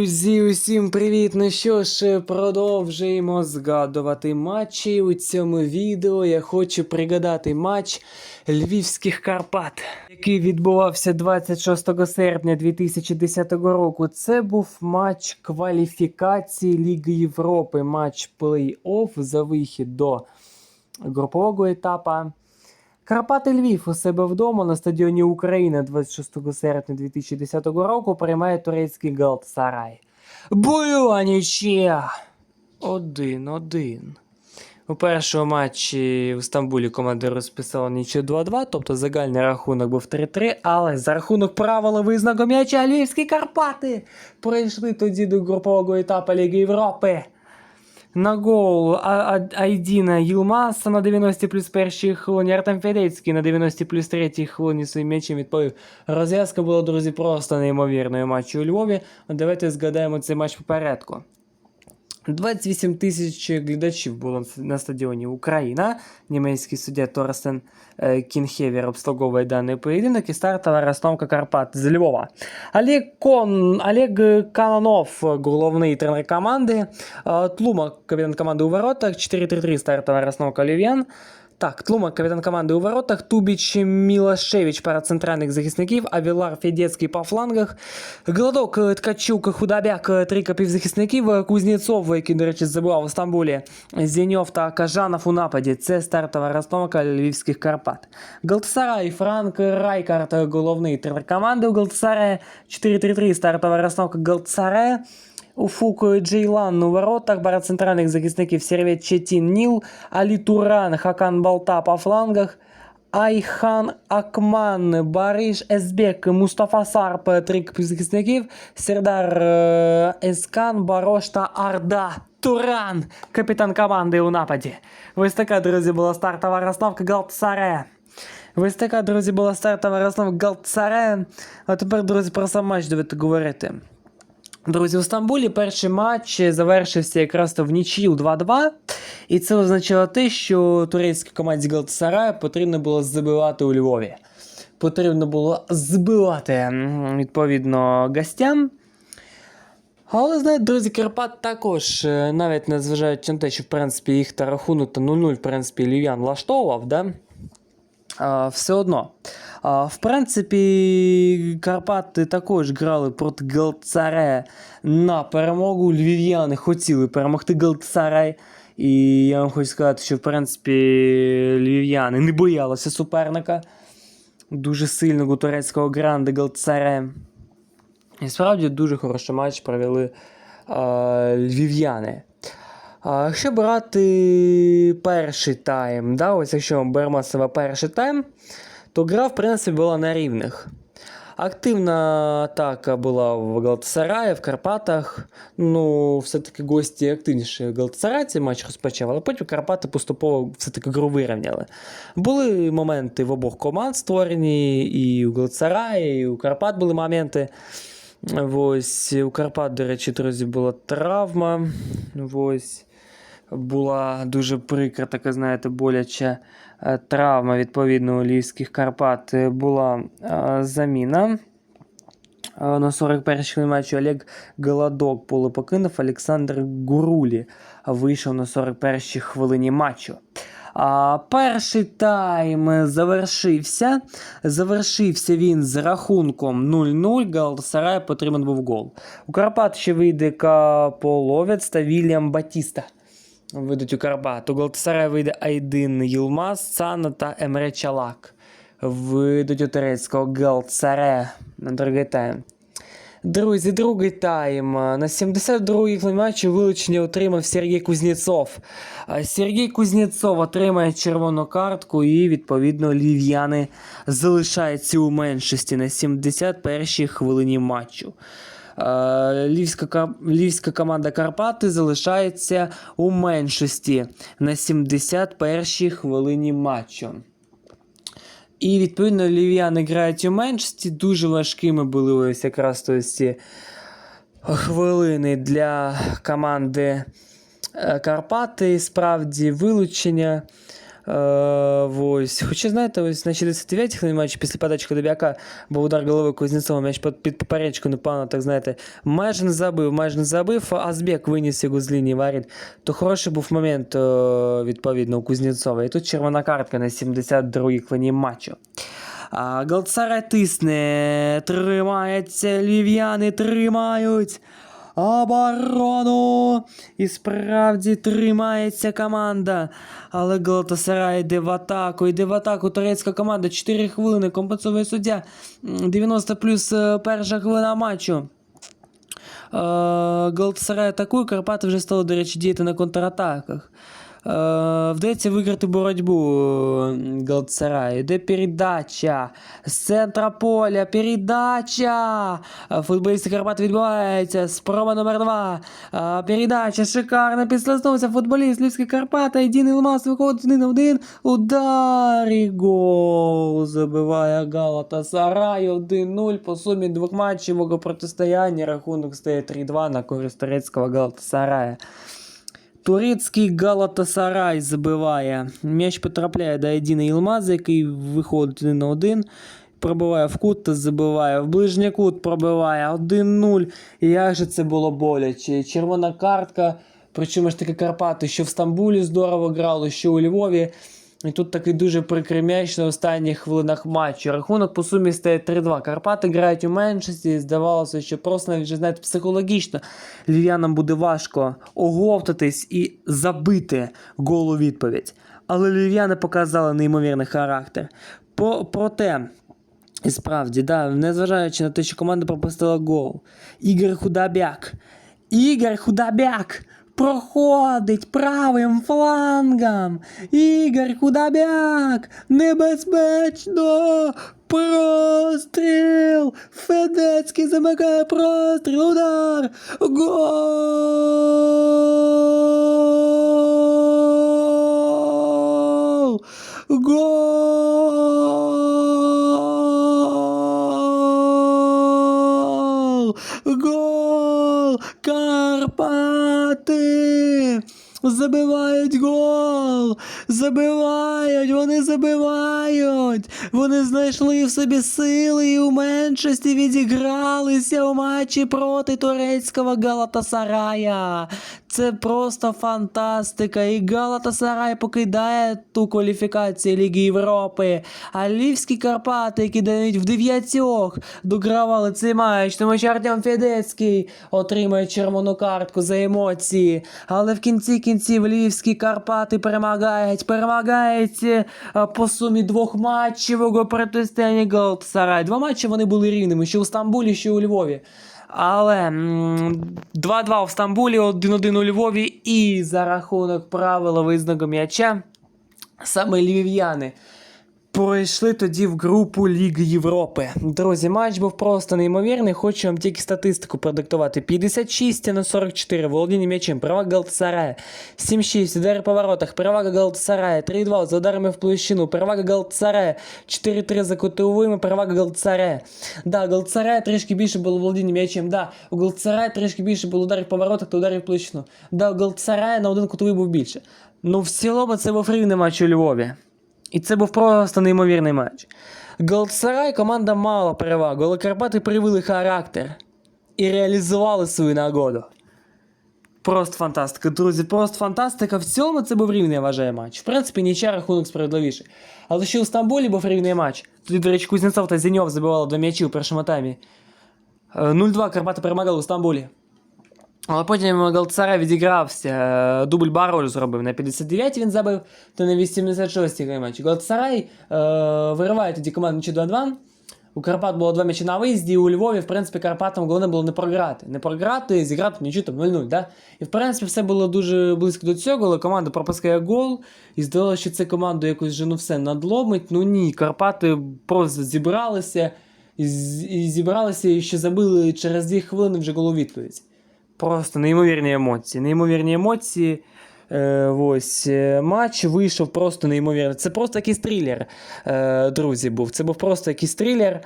Друзі, усім привіт! Ну що ж, продовжуємо згадувати матчі. У цьому відео я хочу пригадати матч Львівських Карпат, який відбувався 26 серпня 2010 року. Це був матч кваліфікації Ліги Європи, матч плей-офф за вихід до групового етапа. Карпати Львів у себе вдома на стадіоні Україна 26 серпня 2010 року приймає турецький Галатасарай. Бойова нічия! 1-1. У першому матчі в Стамбулі команда розписала нічию 2-2, тобто загальний рахунок був 3-3, але за рахунок правила визнаку м'яча Львівські Карпати пройшли тоді до групового етапу Ліги Європи. На гол Айдіна Юлмаса на 90 плюс першій хвилині, Артем Федецький на 90 плюс третій хвилині своїм м'ячем відповів. Розв'язка була, друзі, просто неймовірною матчу у Львові. Давайте згадаємо цей матч по порядку. 28 тисяч глядачів було на стадіоні Україна. Німецький суддя Торстен Кінхевір Кінхевер обслуговує даний поєдинок і стартова розстановка Карпат з Львова. Олег, Кон, Олег Канонов, головний тренер команди. Е, Тлума, капітан команди у воротах. 4-3-3 стартова розстановка Львів'ян. Так, Тлума, капітан команди у воротах, Тубіч Мілашевич, пара центральних захисників, Авілар Федецький по флангах, Гладок, е, Ткачук, Худобяк, е, трійка півзахисників, е, Кузнєцов, який, до речі, забував у Стамбулі, Зіньов та Кажанов у нападі. Це стартова розстановка Львівських Карпат. Галтасарай, Франк Райкарт, е, головний тренер команди у Галтасарая, 4-3-3, стартова розстановка Галтасарая. Уфук Джейлан у воротах, пара центральних захисників Сервет Четін Ніл, Алі Туран, Хакан Балта по флангах, Айхан Акман, Бариш Есбек, Мустафа Сарп, трик захисників, Сердар Ескан, Барош та Арда. Туран, капітан команди у нападі. Ось така, друзі, була стартова розстановка Галтсаре. Ось така, друзі, була стартова розстановка Галтсаре. А тепер, друзі, про сам матч давайте говорити. Друзі, у Стамбулі перший матч завершився якраз то в нічию 2-2. І це означало те, що турецькій команді Галатасарая потрібно було забивати у Львові. Потрібно було збивати відповідно гостям. Але знаєте, друзі, Карпат також, е, навіть незважаючи на те, що в принципі їх та рахунок та 0-0, в принципі, Львів'ян влаштовував, да? Все одно. В принципі, Карпати також грали проти Галцарея на перемогу. Львів'яни хотіли перемогти Галцарей. І я вам хочу сказати, що в принципі львів'яни не боялися суперника дуже сильного турецького гранди Галцарея. І справді дуже хороший матч провели львів'яни. А, якщо брати перший тайм, да, ось якщо ми беремо себе перший тайм, то гра, в принципі, була на рівних. Активна атака була в Галатасараї, в Карпатах. Ну, все-таки гості активніше Галатасарай цей матч розпочав, але потім Карпати поступово все-таки гру вирівняли. Були моменти в обох команд створені, і у Галатасараї, і у Карпат були моменти. Ось у Карпат, до речі, друзі, була травма. Ось була дуже прикра, така, знаєте, боляча е, травма, відповідно, у Львівських Карпат Е, була е, заміна. На 41-й матчі Олег Голодок поле покинув, Олександр Гурулі вийшов на 41-й хвилині матчу. А, перший тайм завершився. Завершився він з рахунком 0-0. Галатасараю потрібен був гол. У Карпат ще вийде Каполовець та Вільям Батіста. Вийдуть у Карпат. У Галатасарая вийде Айдин Юлмаз, Цана та Емре Чалак. Вийдуть у турецького Галатасарая на другий тайм. Друзі, другий тайм. На 72-й хвилині вилучення отримав Сергій Кузнєцов. Сергій Кузнєцов отримає червону картку і, відповідно, львів'яни залишаються у меншості на 71-й хвилині матчу. Е, Львівська, львівська команда Карпати залишається у меншості на 71-й хвилині матчу. І відповідно львів'яни грають у меншості. Дуже важкими були ось якраз то ці хвилини для команди е, Карпати. Справді вилучення ось. Хоча, знаєте, ось на 69-й хвилині матчі після подачі Кодобяка був удар голови Кузнєцова, м'яч під, поперечку непогано, так знаєте, майже не забив, майже не забив, а Азбек виніс його з лінії воріт. То хороший був момент, е, відповідно, у Кузнєцова. І тут червона картка на 72-й хвилині матчу. А Галцарай тисне, тримається, львів'яни тримають оборону. І справді тримається команда. Але Галатасарай йде в атаку, йде в атаку. Турецька команда 4 хвилини, Компенсовує суддя. 90 плюс е, перша хвилина матчу. Е, Галатасарай атакує, Карпати вже стало, до речі, діяти на контратаках. Е, Вдається виграти боротьбу е, Галатасараю. Йде передача з центра поля. Передача. Е, Футболісти Карпат відбувається. Спроба номер два. Е, Передача шикарно підслизнувся футболіст Львівських Карпат. Єдин Ілмаз виходить один на один. Удар і гол. Забиває Галатасарай 1-0. По сумі двох матчевого протистояння рахунок стає 3-2 на користь турецького Галатасарая. Турецький Галатасарай забиває. М'яч потрапляє до Едіна Ілмаза, який виходить 1 на 1. Пробиває в кут та забиває. В ближній кут пробиває 1-0. І як же це було боляче. Червона картка. Причому ж таки Карпати, що в Стамбулі здорово грали, що у Львові. І тут такий дуже прикрий м'яч на останніх хвилинах матчу. Рахунок по сумі стає 3-2. Карпати грають у меншості. Здавалося, що просто навіть знаєте, психологічно львів'янам буде важко оговтатись і забити гол у відповідь. Але львів'яни показали неймовірний характер. По, проте, і справді, да, незважаючи на те, що команда пропустила гол, Ігор Худобяк. Ігор Худобяк проходить правим флангом. Ігор Худобяк. Небезпечно. Простріл! Федецький замикає простріл. Удар! Гол! Гол! Гол! Карпати! Забивають гол! Забивають! Вони забивають! Вони знайшли в собі сили і у меншості відігралися у матчі проти турецького Галатасарая. Це просто фантастика. І Галатасарай покидає ту кваліфікацію Ліги Європи. А Львівські Карпати, які дають в дев'ятьох, догравали цей матч, тому що Артем Федецький отримує червону картку за емоції. Але в кінці кінців Львівські Карпати перемагають, перемагають е, по сумі двох матчів протистояння Галатасарай. Два матчі вони були рівними, що у Стамбулі, що у Львові. Але 2-2 в Стамбулі, 1-1 у Львові, і за рахунок правила визнаку м'яча саме львів'яни пройшли тоді в групу Ліги Європи. Друзі, матч був просто неймовірний. Хочу вам тільки статистику продиктувати. 56 на 44, володіння м'ячем, перевага Галтасарая, 7-6, удари по воротах, перевага Галтасарая, 3-2 з ударами в площину, перевага Галтасарая, 4-3 за кутовими, перевага Галтасарая. Да, Галтасарая трішки більше було володіння м'ячем, да, у Галтасарая трішки більше було ударів по воротах та ударів в площину. Да, у Галтасарая на один кутовий був більше. Ну, в цілому це був рівний матч у Львові. І це був просто неймовірний матч. Галатасарай команда мала перевагу, але Карпати привели характер і реалізували свою нагоду. Просто фантастика, друзі, просто фантастика. В цьому це був рівний, я вважаю, матч. В принципі, нічия рахунок справедливіший. Але ще у Стамбулі був рівний матч. Тоді, до речі, Кузнєцов та Зіньов забивали два м'ячі у першому таймі. Е, 0-2 Карпати перемагали у Стамбулі. Але потім Галцара відігрався. е, Дубль Бароль зробив на 59 він забив, то на 86-й матчі. Галцарай е, вириває тоді команду 2-2. У Карпат було два м'ячі на виїзді, і у Львові, в принципі, Карпатам головне було не програти. Не програти, зіграти нічого там 0-0. Да? І в принципі все було дуже близько до цього, але команда пропускає гол. І здалося, що це команду якось вже ну все надломить. Ну ні, Карпати просто зібралися і, і зібралися і ще забили через 2 хвилини вже голу відповідь. Просто неймовірні емоції. Неймовірні емоції. Е, ось е, матч вийшов просто неймовірно. Це просто якийсь трилер, е, друзі, був. Це був просто якийсь трилер.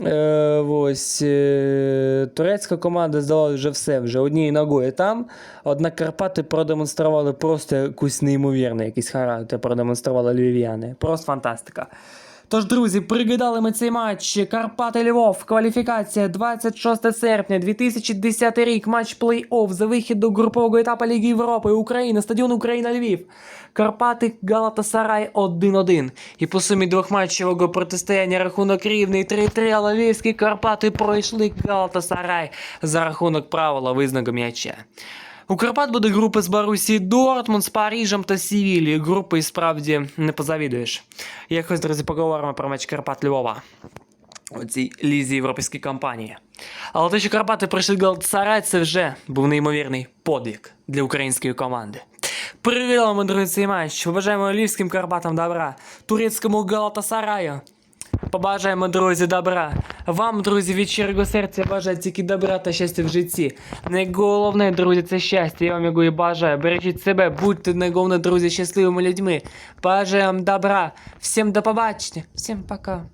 Е, ось, е, турецька команда здала вже все, вже однією ногою там. Однак Карпати продемонстрували просто якусь неймовірний якийсь характер, продемонстрували львів'яни. Просто фантастика. Тож, друзі, пригадали ми цей матч. Карпати Львов, кваліфікація 26 серпня 2010 рік. Матч плей-офф за вихід до групового етапу Ліги Європи. Україна, стадіон Україна Львів. Карпати Галатасарай 1-1. І по сумі двохматчевого протистояння рахунок рівний 3-3, але львівські Карпати пройшли Галатасарай за рахунок правила визнаного м'яча. У Карпат буде група з Барусі Дортмунд, з Парижем та Сівілі. Групи і справді не позавідуєш. Якось, друзі, поговоримо про матч Карпат Львова у цій лізі європейській компанії. Але те, що Карпати пройшли Галатасарай, це вже був неймовірний подвиг для української команди. Привітали ми, друзі, цей матч. Побажаємо львівським Карпатам добра, турецькому Галатасараю. Побажаємо, друзі, добра. Вам, друзі, від щирого серця бажаю тільки добра та щастя в житті. Найголовне, друзі, це щастя. Я вам його і бажаю. Бережіть себе, будьте найголовне, друзі, щасливими людьми. Бажаємо добра. Всім до побачення. Всім пока.